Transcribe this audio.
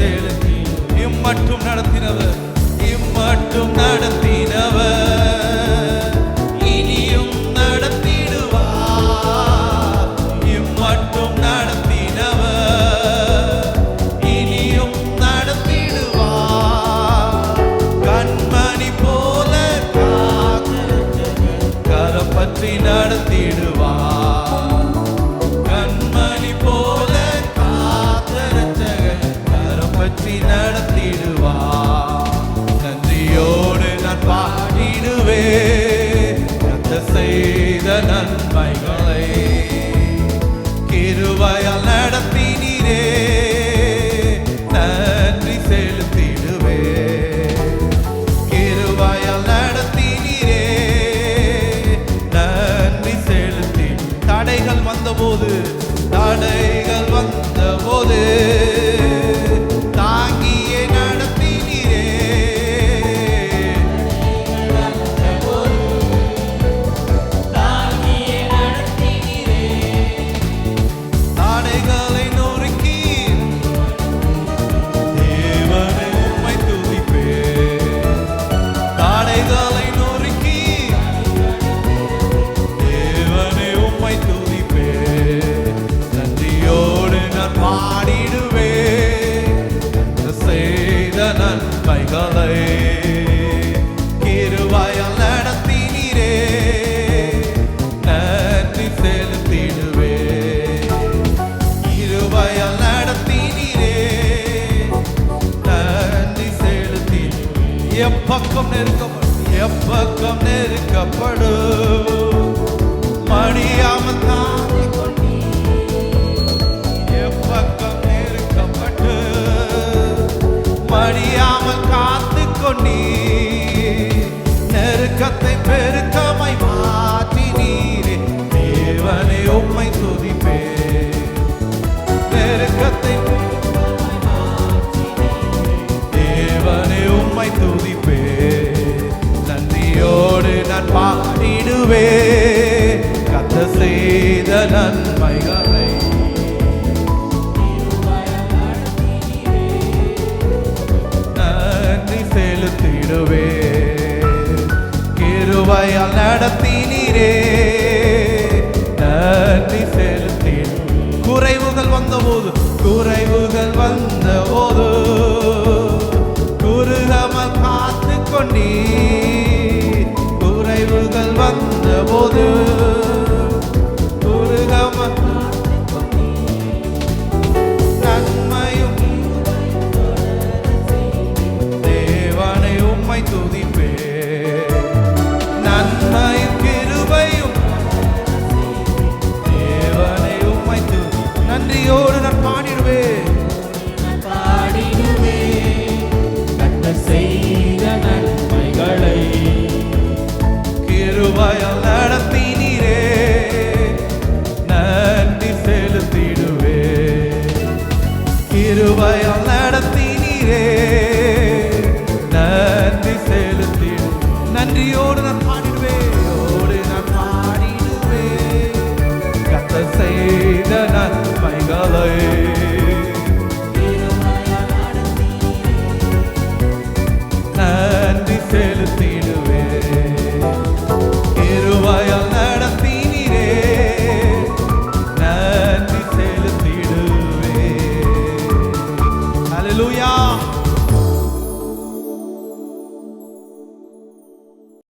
செலுத்தி இம்மட்டும் நடத்தினவர். Friday. எப்பக்கம் நெருக்கப்படும் எப்பக்கம் நெருக்கப்படும். மணியா நான் பாடிடுவே. கத்த செய்த நன்மைகளை நன்றி செலுத்திடுவே. கிருவையால் நடத்தினீரே.